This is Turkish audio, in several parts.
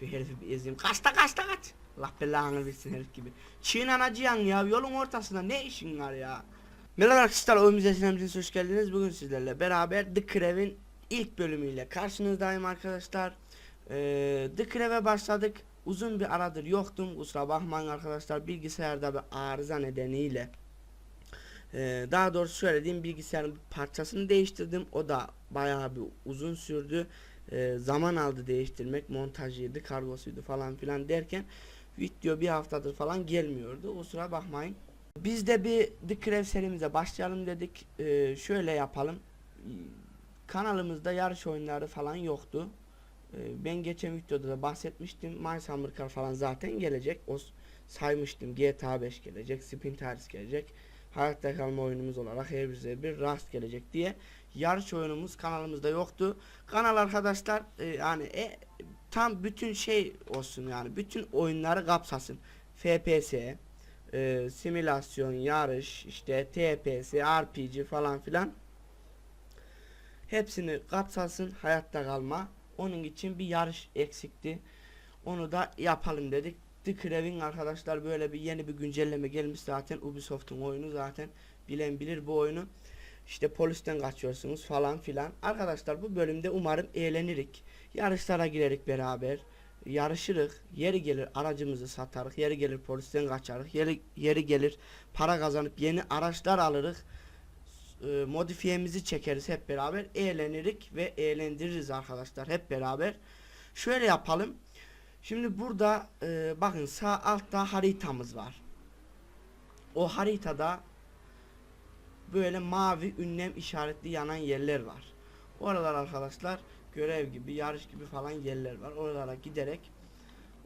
Şu herifi bir ezeyim. Kaçta kaçta kaç. Allah belanı versin herif gibi. Çiğ anacıyan ya yolun ortasında ne işin var ya. Merhaba arkadaşlar oyun müzesinden hoş geldiniz. Bugün sizlerle beraber The Crev'in ilk bölümüyle karşınızdayım arkadaşlar. Ee, The Crev'e başladık. Uzun bir aradır yoktum. Kusura bakmayın arkadaşlar bilgisayarda bir arıza nedeniyle. Ee, daha doğrusu söylediğim bilgisayarın bir parçasını değiştirdim. O da bayağı bir uzun sürdü. Ee, zaman aldı değiştirmek. Montajıydı, kargosuydu falan filan derken video bir haftadır falan gelmiyordu. O sıra bakmayın. Biz de bir The Crev serimize başlayalım dedik. Ee, şöyle yapalım. Kanalımızda yarış oyunları falan yoktu. Ee, ben geçen videoda da bahsetmiştim. Summer Car falan zaten gelecek. O saymıştım. GTA 5 gelecek. Spin Tires gelecek. Hayatta kalma oyunumuz olarak her bir Rust gelecek diye. Yarış oyunumuz kanalımızda yoktu. Kanal arkadaşlar e, yani e, tam bütün şey olsun yani bütün oyunları kapsasın. FPS, e, simülasyon, yarış, işte TPS, RPG falan filan hepsini kapsasın hayatta kalma. Onun için bir yarış eksikti. Onu da yapalım dedik. The Crev'in arkadaşlar böyle bir yeni bir güncelleme gelmiş zaten Ubisoft'un oyunu zaten bilen bilir bu oyunu. İşte polisten kaçıyorsunuz falan filan. Arkadaşlar bu bölümde umarım eğlenirik. Yarışlara girerik beraber. Yarışırık. Yeri gelir aracımızı satarık. Yeri gelir polisten kaçarık. Yeri, yeri gelir para kazanıp yeni araçlar alırık. E, modifiyemizi çekeriz hep beraber. Eğlenirik ve eğlendiririz arkadaşlar hep beraber. Şöyle yapalım. Şimdi burada e, bakın sağ altta haritamız var. O haritada böyle mavi ünlem işaretli yanan yerler var. Oralar arkadaşlar görev gibi, yarış gibi falan yerler var. Oralara giderek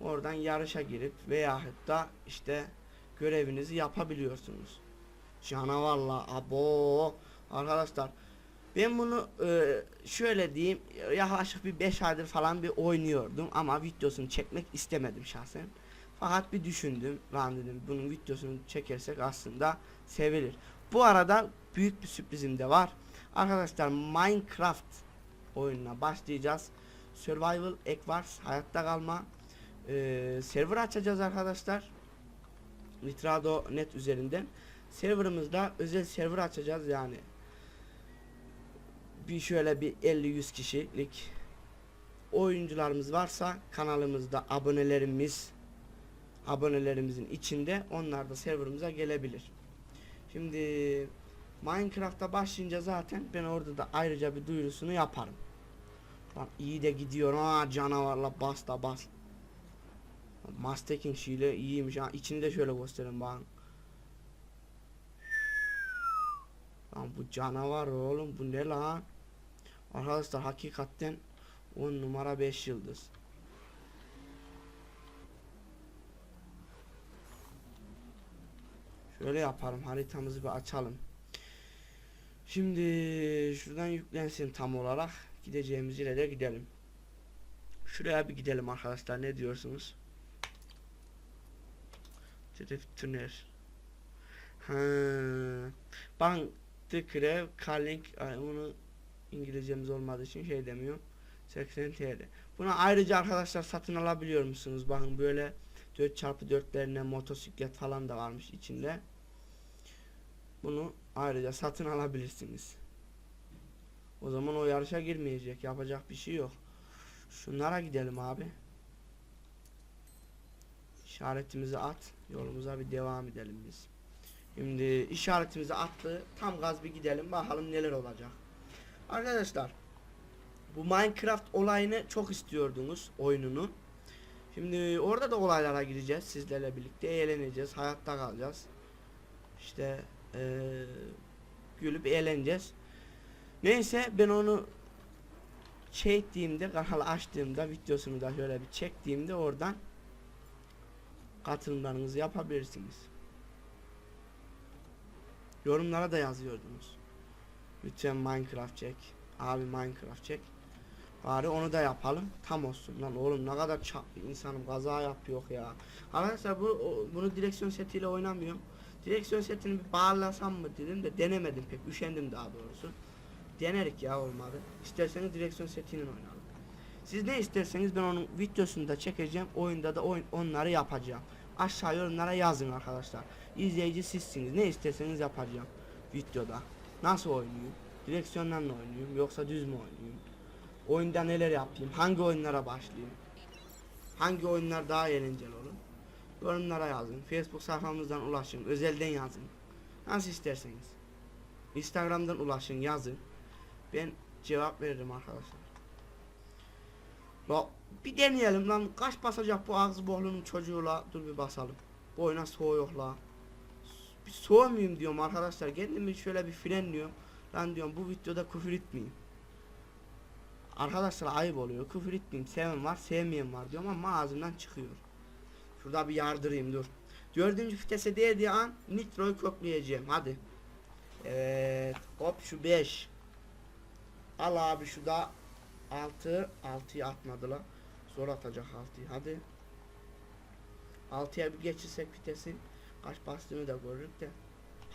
oradan yarışa girip veya da işte görevinizi yapabiliyorsunuz. Canavarla abo arkadaşlar ben bunu e, şöyle diyeyim yaklaşık bir 5 aydır falan bir oynuyordum ama videosunu çekmek istemedim şahsen. Fakat bir düşündüm lan dedim bunun videosunu çekersek aslında sevilir. Bu arada büyük bir sürprizim de var. Arkadaşlar Minecraft oyununa başlayacağız. Survival Equars hayatta kalma e, server açacağız arkadaşlar. Nitrado net üzerinden. Serverımızda özel server açacağız yani. Bir şöyle bir 50-100 kişilik oyuncularımız varsa kanalımızda abonelerimiz abonelerimizin içinde onlar da serverımıza gelebilir. Şimdi Minecraft'a başlayınca zaten ben orada da ayrıca bir duyurusunu yaparım. Lan iyi de gidiyor ha canavarla bas da bas. Mastaking şeyle iyiymiş ha içini de şöyle göstereyim bana. Lan bu canavar oğlum bu ne lan? Arkadaşlar hakikaten 10 numara 5 yıldız. Şöyle yaparım haritamızı bir açalım. Şimdi şuradan yüklensin tam olarak. Gideceğimiz yere de gidelim. Şuraya bir gidelim arkadaşlar ne diyorsunuz? Drift Tuner. Ha. Ben The Crew Calling ay, onu İngilizcemiz olmadığı için şey demiyor. 80 TL. Bunu ayrıca arkadaşlar satın alabiliyor musunuz? Bakın böyle 4x4'lerine motosiklet falan da varmış içinde. Bunu ayrıca satın alabilirsiniz. O zaman o yarışa girmeyecek. Yapacak bir şey yok. Şunlara gidelim abi. İşaretimizi at. Yolumuza bir devam edelim biz. Şimdi işaretimizi attı. Tam gaz bir gidelim. Bakalım neler olacak. Arkadaşlar bu Minecraft olayını çok istiyordunuz oyununu. Şimdi orada da olaylara gireceğiz sizlerle birlikte eğleneceğiz, hayatta kalacağız. İşte eee, gülüp eğleneceğiz. Neyse ben onu çektiğimde, kanalı açtığımda videosunu da şöyle bir çektiğimde oradan katılımlarınızı yapabilirsiniz. Yorumlara da yazıyordunuz. Lütfen Minecraft çek. Abi Minecraft çek. Bari onu da yapalım. Tam olsun lan oğlum ne kadar çap insanım kaza yapıyor ya. Arkadaşlar bu bunu direksiyon setiyle oynamıyorum. Direksiyon setini bir bağlasam mı dedim de denemedim pek. Üşendim daha doğrusu. Denerik ya olmadı. İsterseniz direksiyon setiyle oynayalım. Siz ne isterseniz ben onun videosunu da çekeceğim. Oyunda da oyun, onları yapacağım. Aşağı yorumlara yazın arkadaşlar. İzleyici sizsiniz. Ne isterseniz yapacağım videoda. Nasıl oynayayım? Direksiyondan mı oynayayım yoksa düz mü oynayayım? Oyunda neler yapayım? Hangi oyunlara başlayayım? Hangi oyunlar daha eğlenceli olur? Yorumlara yazın. Facebook sayfamızdan ulaşın. Özelden yazın. Nasıl isterseniz. Instagram'dan ulaşın yazın. Ben cevap veririm arkadaşlar. La bir deneyelim lan. Kaç basacak bu ağzı boğulunun çocuğuyla. Dur bir basalım. Bu oyuna soğuk la. Bir soğumayayım diyorum arkadaşlar. Kendimi şöyle bir frenliyorum. Lan diyorum bu videoda küfür etmeyeyim. Arkadaşlar ayıp oluyor. Küfür etmeyeyim. Seven var, sevmeyen var diyorum ama ağzımdan çıkıyor. Şurada bir yardırayım dur. Dördüncü vitese değdiği an nitroyu kökleyeceğim. Hadi. Evet. Hop şu 5. Al abi şu da 6. 6'yı atmadı la. Zor atacak 6'yı. Hadi. 6'ya bir geçirsek vitesi. Kaç bastığını da görürük de.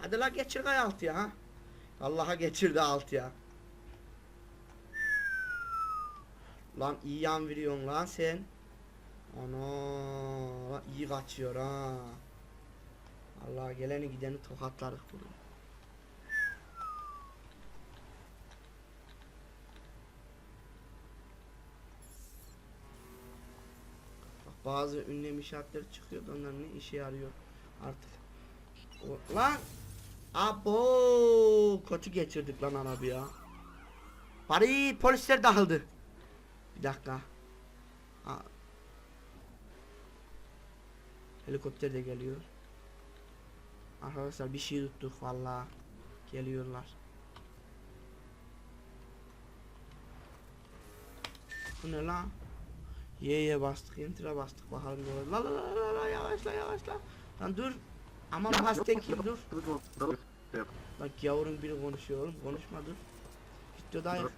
Hadi la geçir kay 6'ya ha. Allah'a geçirdi 6'ya. Lan iyi yan veriyorsun lan sen. Ana lan iyi kaçıyor ha. Allah geleni gideni tokatlarız bunu. Bazı ünlem işaretleri çıkıyor da onlar ne işe yarıyor artık. O, lan Abo kötü geçirdik lan arabayı ya. Bari polisler dağıldı. Bir dakika. Ha. Helikopter de geliyor. Arkadaşlar bir şey tuttuk valla. Geliyorlar. Bu ne lan? Y'ye bastık, enter'a bastık bakalım ne olur. La la la la la yavaşla yavaşla. Lan dur. Aman Mustang kim dur. Bak yavrum biri konuşuyor oğlum konuşma dur. Videodayız.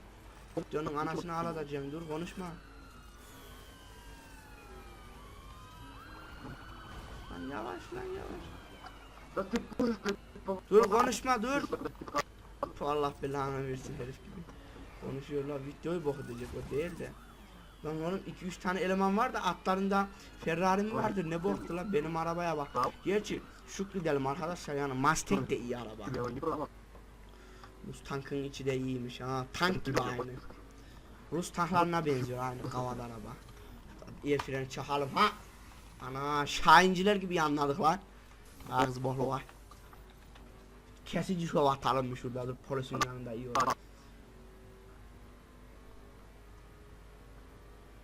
Videonun anasını ağlatacağım dur konuşma. Lan yavaş lan yavaş. Dur konuşma dur. Allah belanı versin herif gibi. Konuşuyorlar videoyu bok edecek o değil de. Lan onun 2-3 tane eleman var da atlarında Ferrari mi vardır ne boktu lan benim arabaya bak. Gerçi şükredelim arkadaşlar yani Mustang de iyi araba. Rus tankın içi de iyiymiş ha. Tank gibi aynı. Rus tanklarına benziyor aynı kavada araba. El freni çakalım ha. Ana şahinciler gibi yanladık lan. Ağzı bohlu var. Kesici şov atalım mı şurada dur polisin yanında iyi olur.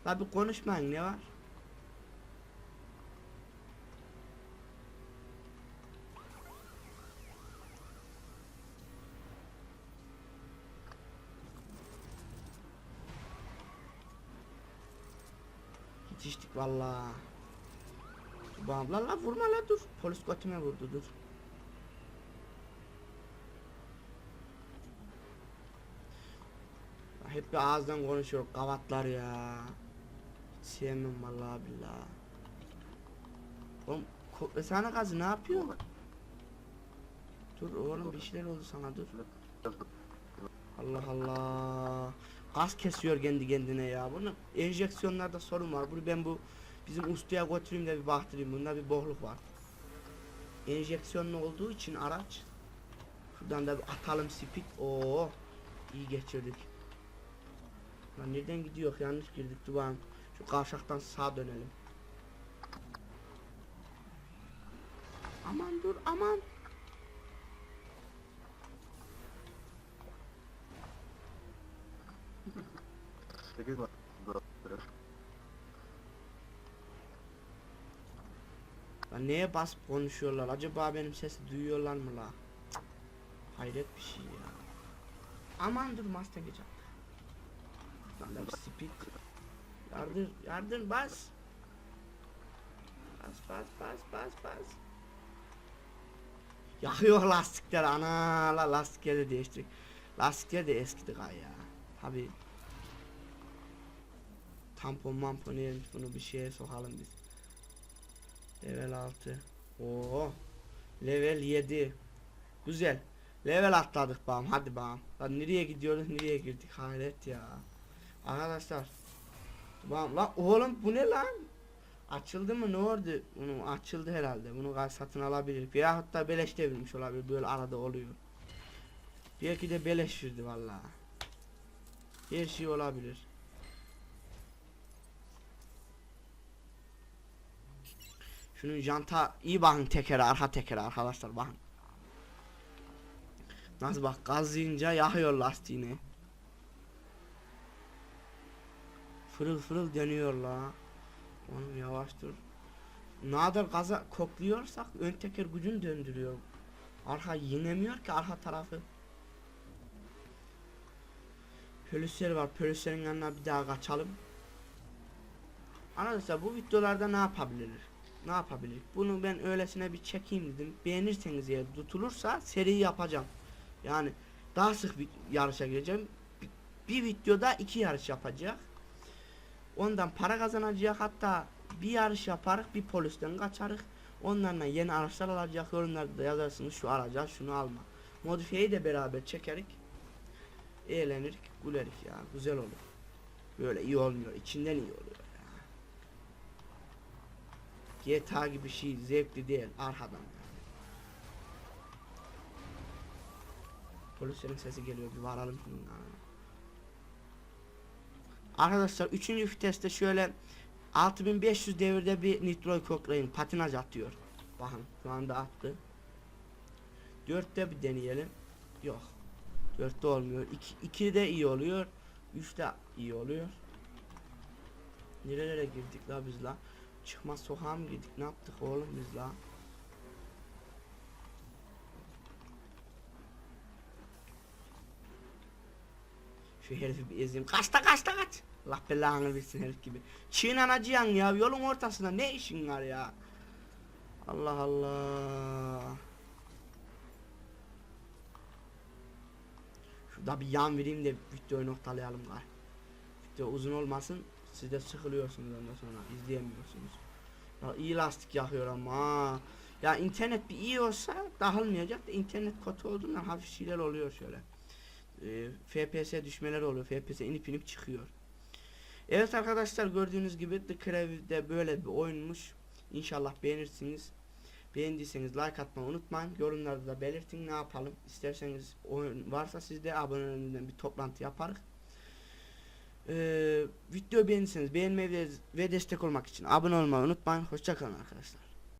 La bir konuşmayın ne var? Yetiştik valla. Bam la vurma la dur. Polis götüme vurdu dur. Hep bir ağızdan konuşuyor kavatlar ya. Sevmem vallahi billahi. Oğlum kopesana gazı ne yapıyor? Dur oğlum bir şeyler oldu sana dur. Allah Allah. Gaz kesiyor kendi kendine ya. Bunun enjeksiyonlarda sorun var. Bunu ben bu bizim ustaya götüreyim de bir baktırayım. Bunda bir bohluk var. Enjeksiyonlu olduğu için araç. Şuradan da bir atalım speed. Oo. iyi geçirdik. Lan nereden gidiyor? Yanlış girdik duvan. Kavşaktan sağa dönelim. Aman dur aman. Lan neye basıp konuşuyorlar? Acaba benim sesi duyuyorlar mı la? Cık, Hayret bir şey ya. Aman dur Mustang'e çarptı. Lan da bir speed. Yardır, yardır bas. Bas bas bas bas bas. Yakıyor lastikler ana la lastikleri de değiştirdik. Lastikler de eskidi gay ya. Tabi. Tampon mampon neymiş bunu bir şeye sokalım biz. Level 6. Oo. Level 7. Güzel. Level atladık bağım hadi bağım. Lan nereye gidiyoruz nereye girdik hayret ya. Arkadaşlar Lan, lan oğlum bu ne lan? Açıldı mı ne oldu? Bunu açıldı herhalde. Bunu satın alabilir. Ya hatta beleş de vermiş olabilir. Böyle arada oluyor. Belki de beleş verdi vallahi. Her şey olabilir. Şunun janta iyi bakın tekere arka tekere arkadaşlar bakın. Nasıl bak gazlayınca yakıyor lastiğini. Fırıl fırıl dönüyor la. Oğlum yavaş dur. Nadir gaza kokluyorsak ön teker gücünü döndürüyor. Arka yenemiyor ki arka tarafı. Polisler var. Polislerin yanına bir daha kaçalım. Arkadaşlar bu videolarda ne yapabilir? Ne yapabilir? Bunu ben öylesine bir çekeyim dedim. Beğenirseniz eğer tutulursa seri yapacağım. Yani daha sık bir yarışa gireceğim. Bir, bir videoda iki yarış yapacak. Ondan para kazanacak hatta bir yarış yaparık bir polisten kaçarık. Onlarla yeni araçlar alacak. Yorumlarda da yazarsınız şu alacağız şunu alma. Modifiyeyi de beraber çekerik. Eğlenirik, gülerik ya. Güzel olur. Böyle iyi olmuyor. içinden iyi oluyor ya. GTA gibi şey zevkli değil. Arkadan yani. Polislerin sesi geliyor. Bir varalım yanına. Arkadaşlar 3. viteste şöyle 6500 devirde bir Nitro Cochrane patinaj atıyor. Bakın şu anda attı. 4'te bir deneyelim. Yok. 4'te olmuyor. 2 2 de iyi oluyor. 3 de iyi oluyor. Nerelere girdik la biz la? Çıkmaz sokağa mı girdik? Ne yaptık oğlum biz la? Şu herifi bir ezeyim. Kaçta kaçta kaç. Allah belanı versin herif gibi. Çiğ anacıyan ya yolun ortasında ne işin var ya? Allah Allah. Şurada bir yan vereyim de videoyu noktalayalım gari. Video uzun olmasın. Siz de sıkılıyorsunuz ondan sonra izleyemiyorsunuz. Ya iyi lastik yakıyor ama. Ya internet bir iyi olsa dağılmayacak da internet kötü olduğundan hafif şeyler oluyor şöyle. Ee, FPS düşmeler oluyor. FPS inip inip çıkıyor. Evet arkadaşlar gördüğünüz gibi The Crave'de böyle bir oyunmuş. İnşallah beğenirsiniz. Beğendiyseniz like atmayı unutmayın. Yorumlarda da belirtin ne yapalım. İsterseniz oyun varsa sizde abonelerinden bir toplantı yaparız. Ee, video beğenirseniz beğenmeyi ve destek olmak için abone olmayı unutmayın. Hoşçakalın arkadaşlar.